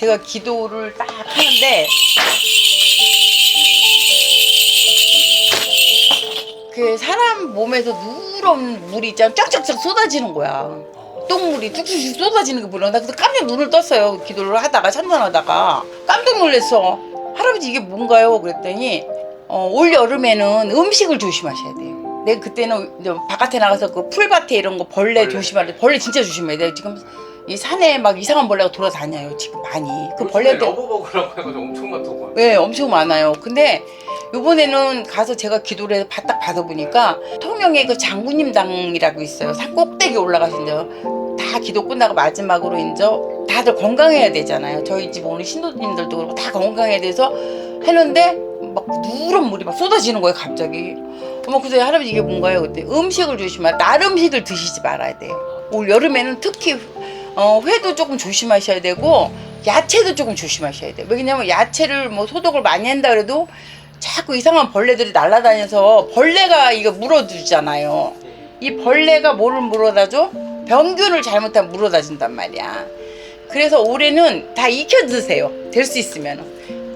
제가 기도를 딱 하는데 그 사람 몸에서 누런 물이 있잖아 쫙쫙쫙 쏟아지는 거야. 똥물이 쭉쭉쭉 쏟아지는 게 보여 나 그래서 깜짝 눈을 떴어요 기도를 하다가 찬송하다가. 깜짝 놀랐어. 할아버지 이게 뭔가요? 그랬더니 어, 올 여름에는 음식을 조심하셔야 돼요. 내가 그때는 바깥에 나가서 그 풀밭에 이런 거 벌레, 벌레. 조심하래. 벌레 진짜 조심해야 돼요 지금 이 산에 막 이상한 벌레가 돌아다녀요 지금 많이 그 벌레들 러브버그라고 해가지고 엄청 많다고. 네, 엄청 많아요. 근데 요번에는 가서 제가 기도를 해서 딱 받아보니까 통영에 그 장군님 당이라고 있어요. 산 꼭대기 올라가신대요. 다 기도 끝나고 마지막으로 이제 다들 건강해야 되잖아요. 저희 집 오는 신도님들도 그렇고 다 건강해야 돼서 했는데 막 누런 물이 막 쏟아지는 거예요, 갑자기. 어머, 그래서 할아버지 이게 뭔가요? 그때 음식을 조심하 날 음식을 드시지 말아야 돼요. 올 여름에는 특히 어, 회도 조금 조심하셔야 되고 야채도 조금 조심하셔야 돼요. 왜냐면 야채를 뭐 소독을 많이 한다 그래도 자꾸 이상한 벌레들이 날아다녀서 벌레가 이거 물어주잖아요. 이 벌레가 뭐를 물어다줘? 병균을 잘못하면 물어다준단 말이야. 그래서 올해는 다 익혀 드세요. 될 수 있으면.